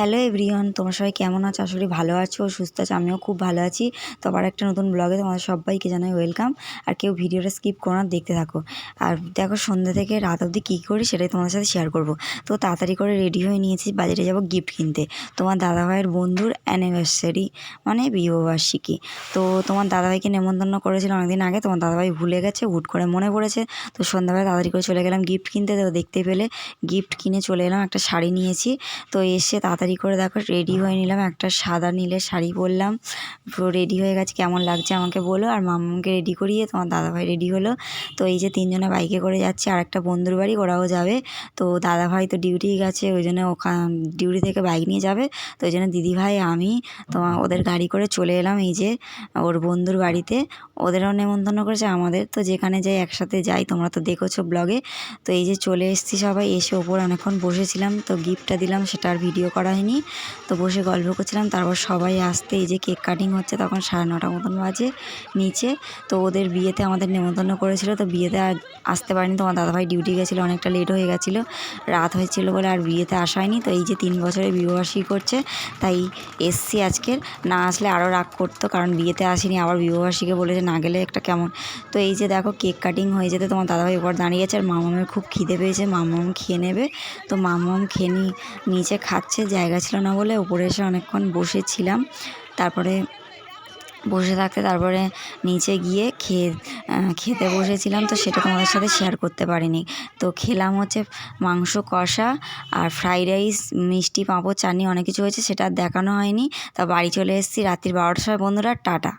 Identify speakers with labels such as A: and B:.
A: Hello everyone তোমরা সবাই কেমন আছো? করি ভালো আছো, সুস্থ আছো, আমিও খুব ভালো আছি। তো আবার একটা নতুন ব্লগে তোমাদের সবাইকে জানাই ওয়েলকাম আর কেউ ভিডিওটা স্কিপ করো না, দেখতে থাকো। আর দেখো, সন্ধ্যা থেকে রাত অবধি কী করি সেটাই তোমাদের সাথে শেয়ার করব। তো তাড়াতাড়ি করে রেডি হয়ে নিয়েছি, বাজারে যাব গিফট কিনতে। তোমার দাদাভাইয়ের বন্ধুর অ্যানিভার্সারি মানে বিবাহবার্ষিকী। তো তোমার দাদাভাইকে নেমন্তন্ন করেছিল অনেকদিন আগে, তোমার দাদাভাই ভুলে গেছে, হুট করে মনে পড়েছে। তো সন্ধ্যাবেলা তাড়াতাড়ি করে চলে গেলাম গিফট কিনতে। তো দেখতে পেলে গিফট কিনে চলে এলাম, একটা শাড়ি নিয়েছি। তো এসে তাড়াতাড়ি করে দেখো রেডি হয়ে নিলাম। একটা সাদা নীলের শাড়ি পরলাম পুরো রেডি হয়ে গেছে কেমন লাগছে আমাকে বলো। আর মামাকে রেডি করিয়ে তোমার দাদাভাই রেডি হলো। তো এই যে তিনজনে বাইকে করে যাচ্ছে আর একটা বন্ধুর বাড়ি ওরাও যাবে। তো দাদাভাই তো ডিউটি গেছে ওই জন্য ওখান ডিউটি থেকে বাইক নিয়ে যাবে। তো ওই জন্য দিদিভাই আমি তোমার ওদের গাড়ি করে চলে এলাম এই যে ওর বন্ধুর বাড়িতে। ওদেরও নেমন্তন্ন করেছে আমাদের তো যেখানে যাই একসাথে যাই তোমরা তো দেখেছ ব্লগে তো এই যে চলে এসেছি সবাই এসে ওপর অনেকক্ষণ বসেছিলাম তো গিফটটা দিলাম সেটা আর ভিডিও করা হয়নি তো বসে গল্প করছিলাম, তারপর সবাই আসতে এই যে কেক কাটিং হচ্ছে, তখন সাড়ে নটা মতন বাজে নিচে। তো ওদের বিয়েতে আমাদের নেমন্তন্ন করেছিল, তো বিয়েতে আর আসতে পারিনি। তোমার দাদাভাই ডিউটি গেছিল, অনেকটা লেট হয়ে গেছিল, রাত হয়েছিল বলে আর বিয়েতে আসা হয়নি। তো এই যে তিন বছরে বিবাহবার্ষিকী করছে, তাই এসছি আজকের। না আসলে আরও রাগ করতো, কারণ বিয়েতে আসিনি, আবার বিবাহবার্ষিকী বলেছে না গেলে একটা কেমন। তো এই যে দেখো কেক কাটিং হয়ে যেতে তোমার দাদাভাই এবার দাঁড়িয়ে আছে, আর মামামের খুব খিদে পেয়েছে, মামাম খেয়ে নেবে। তো মামাম খেয়ে নিচে খাচ্ছে জায়গা ছিল না বলে উপরে এসে অনেকক্ষণ বসেছিলাম। তারপরে বসে থাকতে তারপরে নিচে গিয়ে খেয়ে খেতে বসেছিলাম। তো সেটা তোমাদের সাথে শেয়ার করতে পারিনি। তো খেলাম হচ্ছে মাংস, কষা আর ফ্রাইড রাইস মিষ্টি, পাঁপড়, চাটনি অনেক কিছু হয়েছে, সেটা আর দেখানো হয়নি। তা বাড়ি চলে এসেছি রাত্রির বারোটার সময়। বন্ধুরা, টাটা।